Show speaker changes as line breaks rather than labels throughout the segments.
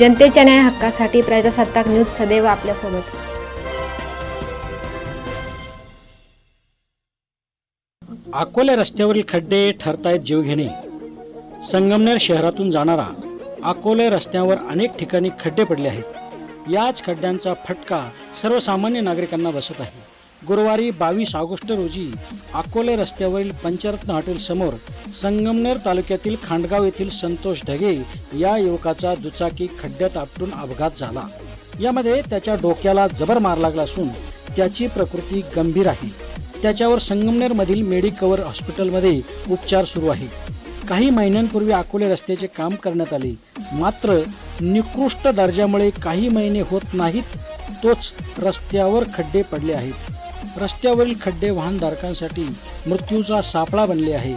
जनतेच्या न्याय हक्कासाठी प्रजासत्ताक न्यूज सदैव आपल्यासोबत.
अकोले रस्त्यावरील खड्डे ठरतायत जीवघेणे. संगमनेर शहरातून जाणारा अकोले रस्त्यावर अनेक ठिकाणी खड्डे पडले आहेत. याच खड्ड्यांचा फटका सर्वसामान्य नागरिकांना बसत आहे. गुरुवारी बावीस ऑगस्ट रोजी अकोले रस्त्यावरील पंचरत्न हॉटेल समोर संगमनेर तालुक्यातील खांडगाव येथील संतोष ढगे या युवकाचा दुचाकी खड्ड्यात आपटून अपघात झाला. यामध्ये त्याच्या डोक्याला जबर मार लागला असून त्याची प्रकृती गंभीर आहे. त्याच्यावर संगमनेरमधील मेडिकवर हॉस्पिटलमध्ये उपचार सुरू आहे काही महिन्यांपूर्वी अकोले रस्त्याचे काम करण्यात आले. मात्र निकृष्ट दर्जामुळे काही महिने होत नाहीत तोच रस्त्यावर खड्डे पडले आहेत. रस्त्यावरील खड्डे वाहनधारकांसाठी मृत्यूचा सापळा बनले आहे.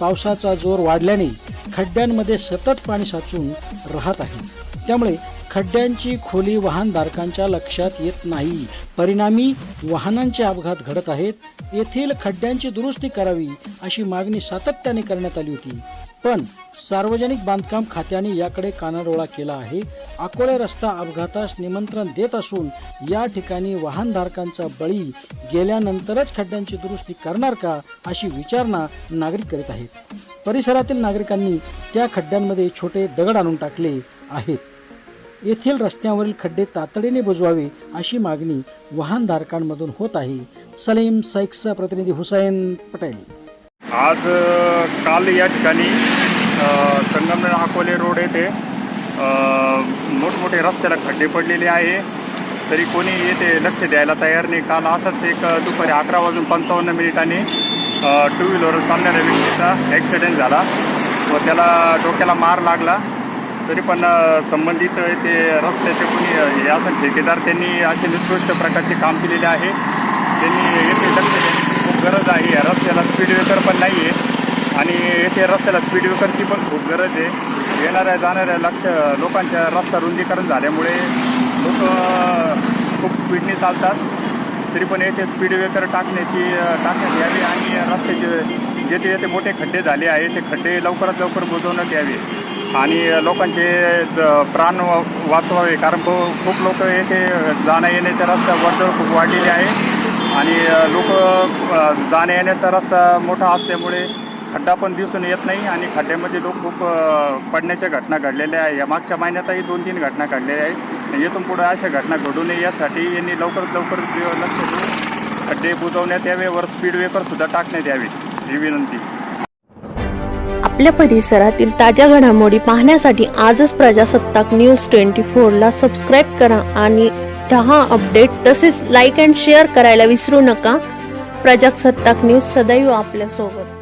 पावसाचा जोर वाढल्याने खड्ड्यांमध्ये सतत पाणी साचून राहत आहे. त्यामुळे खड्ड्यांची खोली वाहनधारकांच्या लक्षात येत नाही. परिणामी वाहनांचे अपघात घडत आहेत. येथील खड्ड्यांची दुरुस्ती करावी अशी मागणी सातत्याने करण्यात आली होती. पण सार्वजनिक बांधकाम खात्याने याकडे कानाडोळा केला आहे. अकोले रस्ता अपघातास निमंत्रण देत असून या ठिकाणी वाहनधारकांचा बळी गेल्यानंतरच खड्ड्यांची दुरुस्ती करणार का अशी विचारणा नागरिक करीत आहेत. परिसरातील नागरिकांनी त्या खड्ड्यांमध्ये छोटे दगड आणून टाकले आहेत. येथील रस्त्यावरील खड्डे तातडीने बुजवावे अशी मागणी वाहनधारकांमधून होत आहे. सलीम सैक्सचा प्रतिनिधी हुसैन पटेल.
आज काल या ठिकाणी संगमनेर अकोले रोड येथे मोठमोठे रस्त्याला खड्डे पडलेले आहे. तरी कोणी येते लक्ष द्यायला तयार नाही. काल असंच एक दुपारी अकरा वाजून पंचावन्न मिनिटांनी टू व्हीलर चालणाऱ्या व्यक्तीचा ॲक्सिडेंट झाला व त्याला डोक्याला मार लागला. तरी पण संबंधित ते रस्त्याचे कोणी हे असं ठेकेदार त्यांनी असे निकृष्ट प्रकारचे काम केलेले आहे. त्यांनी येथे लक्ष देण्याची खूप गरज आहे. या रस्त्याला स्पीड ब्रेकर पण नाही आहे आणि येथे रस्त्याला स्पीड ब्रेकरची पण खूप गरज आहे. येणाऱ्या जाणाऱ्या लक्ष लोकांच्या रस्ता रुंदीकरण झाल्यामुळे लोक खूप स्पीडने चालतात. तरी पण येथे स्पीड ब्रेकर टाकण्याची टाकण्यात यावी आणि रस्त्याचे जेथे जेथे मोठे खड्डे झाले आहे ते खड्डे लवकरात लवकर बुजवण्यात यावे. आणि लोकांचे ज- प्राण वा- वाचवावे. कारण खूप लोक येथे जाण्या येण्याच्या रस्ता वर्दळ खूप वाढलेली आहे. आणि लोक जाण्या येण्याचा रस्ता मोठा असल्यामुळे खड्डा पण दिसून येत नाही आणि खड्ड्यामध्ये लोक खूप पडण्याच्या घटना घडलेल्या आहे. या मागच्या महिन्यातही दोन तीन घटना घडलेल्या आहेत. येथून पुढे अशा घटना घडू नये यासाठी यांनी लवकरात लवकर लक्ष देऊन खड्डे बुजवण्यात यावे वर स्पीड ब्रेकरसुद्धा टाकण्यात यावे. ही विनंती.
आपल्या परिसरातील ताज्या घडामोडी पाहण्यासाठी आजच प्रजासत्ताक न्यूज ट्वेंटी फोरला सबस्क्राईब करा आणि राहा अपडेट तसेच लाईक अँड शेअर करायला विसरू नका. प्रजासत्ताक न्यूज सदैव आपल्यासोबत.